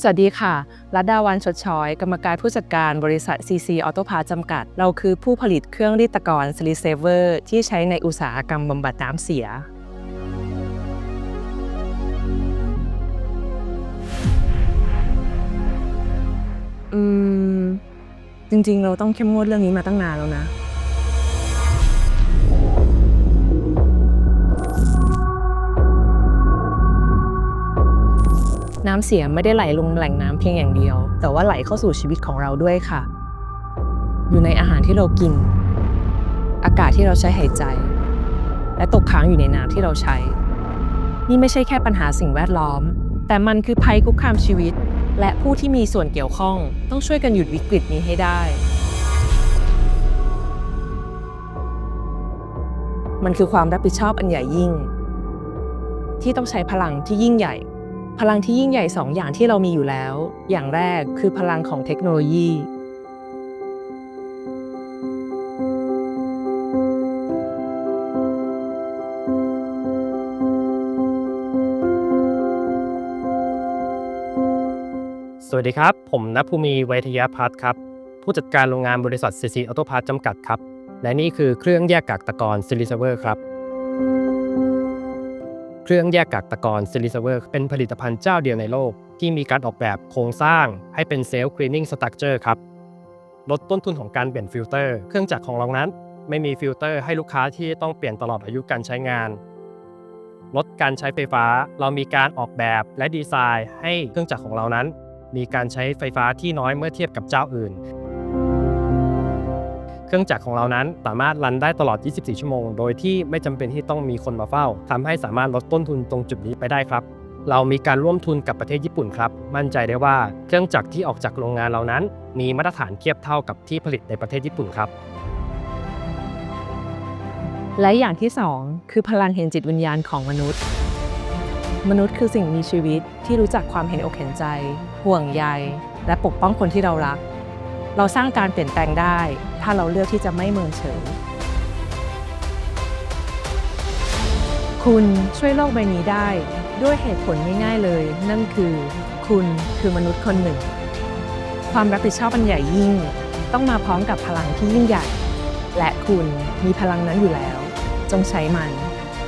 สวัสดีค่ะ รัตดาวันชดช้อย กรรมการผู้จัดการบริษัท CC Auto Parts จำกัด เราคือผู้ผลิตเครื่องรีดตะกอน s l i s a v e r ที่ใช้ในอุตสาหกรรมบำบัดน้ำเสีย อืม จริงๆ เราต้องเข้มงวดเรื่องนี้มาตั้งนานแล้วนะ น้ำเสียไม่ได้ไหลลงแหล่งน้ำเพียงอย่างเดียว แต่ว่าไหลเข้าสู่ชีวิตของเราด้วยค่ะ อยู่ในอาหารที่เรากิน อากาศที่เราใช้หายใจ และตกค้างอยู่ในน้ำที่เราใช้ นี่ไม่ใช่แค่ปัญหาสิ่งแวดล้อม แต่มันคือภัยคุกคามชีวิต และผู้ที่มีส่วนเกี่ยวข้อง ต้องช่วยกันหยุดวิกฤตนี้ให้ได้ มันคือความรับผิดชอบอันใหญ่ยิ่ง ที่ต้องใช้พลังที่ยิ่งใหญ่ พลังที่ยิ่งใหญ่สองอย่างที่เรามีอยู่แล้ว อย่างแรกคือพลังของเทคโนโลยี สวัสดีครับ ผมนภูมิไวยทยพัฒน์ครับ ผู้จัดการโรงงานบริษัท CC Auto Parts จำกัดครับ และนี่คือเครื่องแยกกากตะกอน s i l i s e r ครับ เครื่องแยกกากตะกอน s i l i s e r เป็นผลิตภัณฑ์เจ้าเดียวในโลก ที่มีการออกแบบโครงสร้างให้เป็นเซลล์คลีนิ่งสตั๊กเจอร์ครับ ลดต้นทุนของการเปลี่ยนฟิลเตอร์ เครื่องจักรของเรานั้น ไม่มีฟิลเตอร์ให้ลูกค้าที่ต้องเปลี่ยนตลอดอายุการใช้งาน ลดการใช้ไฟฟ้า เรามีการออกแบบและดีไซน์ ให้เครื่องจักรของเรานั้น มีการใช้ไฟฟ้าที่น้อยเมื่อเทียบกับเจ้าอื่น เครื่องจักรของเรานั้นสามารถรันได้ตลอด 24 ชั่วโมง โดยที่ไม่จำเป็นที่ต้องมีคนมาเฝ้าทำให้สามารถลดต้นทุนตรงจุดนี้ไปได้ครับ เรามีการร่วมทุนกับประเทศญี่ปุ่นครับ มั่นใจได้ว่าเครื่องจักรที่ออกจากโรงงานเรานั้น มีมาตรฐานเทียบเท่ากับที่ผลิตในประเทศญี่ปุ่นครับ และอย่างที่สองคือพลังเห็นจิตวิญญาณของมนุษย์ มนุษย์คือสิ่งมีชีวิตที่รู้จักความเห็นอกเห็นใจ ห่วงใย และปกป้องคนที่เรารัก เราสร้างการเปลี่ยนแปลงได้ ถ้าเราเลือกที่จะไม่เมินเฉย คุณช่วยโลกใบนี้ได้ ด้วยเหตุผลง่ายๆเลย นั่นคือ คุณคือมนุษย์คนหนึ่ง ความรับผิดชอบอันใหญ่ยิ่ง ต้องมาพร้อมกับพลังที่ยิ่งใหญ่ และคุณมีพลังนั้นอยู่แล้ว จงใช้มัน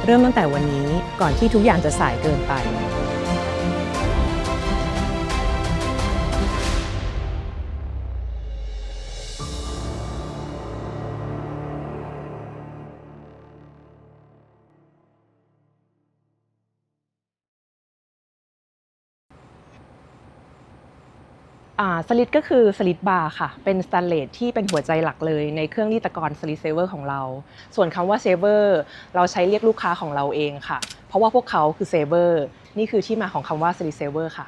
เริ่มตั้งแต่วันนี้ก่อนที่ทุกอย่างจะสายเกินไป สลิดก็คือสลิดบาร์ค่ะ เป็นสแตนเลสที่เป็นหัวใจหลักเลยในเครื่องรีดตะกอนสลิดเซเวอร์ของเรา ส่วนคำว่าเซเวอร์เราใช้เรียกลูกค้าของเราเองค่ะ เพราะว่าพวกเขาคือเซเวอร์นี่คือที่มาของคำว่าสลิดเซเวอร์ค่ะ